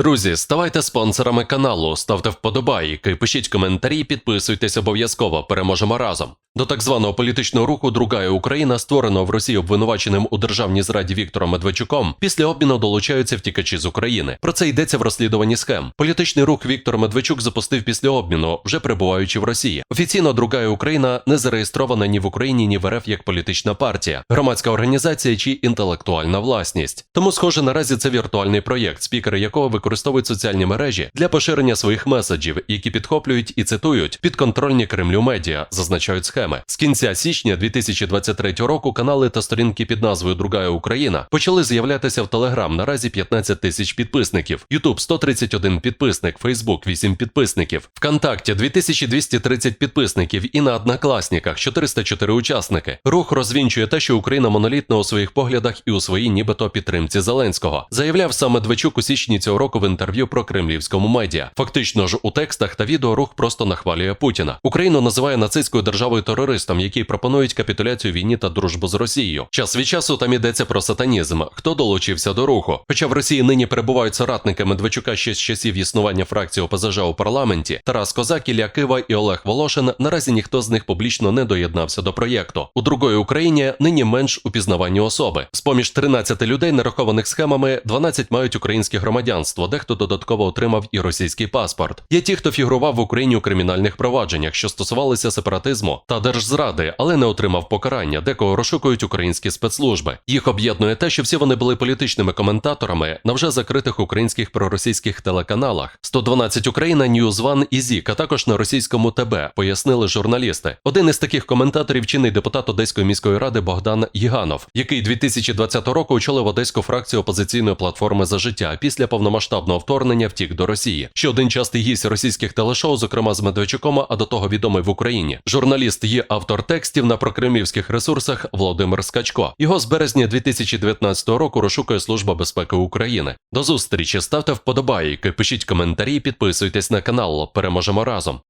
Друзі, ставайте спонсорами каналу, ставте вподобайки, пишіть коментарі, підписуйтесь обов'язково. Переможемо разом. До так званого політичного руху Другая Україна, створеного в Росії обвинуваченим у державній зраді Віктором Медведчуком, після обміну долучаються втікачі з України. Про це йдеться в розслідуванні схем. Політичний рух Віктор Медведчук запустив після обміну, вже перебуваючи в Росії. Офіційно Другая Україна не зареєстрована ні в Україні, ні в РФ як політична партія, громадська організація чи інтелектуальна власність. Тому, схоже, наразі це віртуальний проєкт, спікери якого використовують соціальні мережі для поширення своїх меседжів, які підхоплюють і цитують підконтрольні Кремлю медіа, зазначають схеми. З кінця січня 2023 року канали та сторінки під назвою Другая Україна почали з'являтися в Телеграм. Наразі 15 тисяч підписників, Ютуб 131 підписник, Фейсбук 8 підписників, ВКонтакті 2230 підписників і на однокласниках 404 учасники. Рух розвінчує те, що Україна монолітна у своїх поглядах і у своїй нібито підтримці Зеленського. Заявляв саме Двечук у січні цього року в інтерв'ю про кремлівському медіа. Фактично ж у текстах та відео рух просто нахвалює Путіна. Україну називає нацистською державою терористом, які пропонують капітуляцію війні та дружбу з Росією. Час від часу там йдеться про сатанізм. Хто долучився до руху? Хоча в Росії нині перебувають соратники Медведчука ще з часів існування фракції ОПЗЖ у парламенті. Тарас Козак, Ілля Кива і Олег Волошин. Наразі ніхто з них публічно не доєднався до проєкту. У другої Україні нині менш упізнавані особи. З поміж 13 людей, нарахованих схемами, 12 мають українське громадянство. Дехто додатково отримав і російський паспорт. Є ті, хто фігурував в Україні у кримінальних провадженнях, що стосувалися сепаратизму та держзради, але не отримав покарання. Декого розшукують українські спецслужби. Їх об'єднує те, що всі вони були політичними коментаторами на вже закритих українських проросійських телеканалах. 112 Україна, One і ЗІК, а також на російському ТБ, пояснили журналісти. Один із таких коментаторів чинний депутат Одеської міської ради Богдан Їганов, який 2020 року очолив одеську фракцію опозиційної платформи за життя. Після повномасштабного вторгнення втік до Росії. Ще один частий гість російських телешоу, зокрема з Медведчуком, а до того відомий в Україні. Журналіст є автор текстів на прокремлівських ресурсах Володимир Скачко. Його з березня 2019 року розшукує Служба безпеки України. До зустрічі ставте вподобайки, пишіть коментарі, підписуйтесь на канал. Переможемо разом.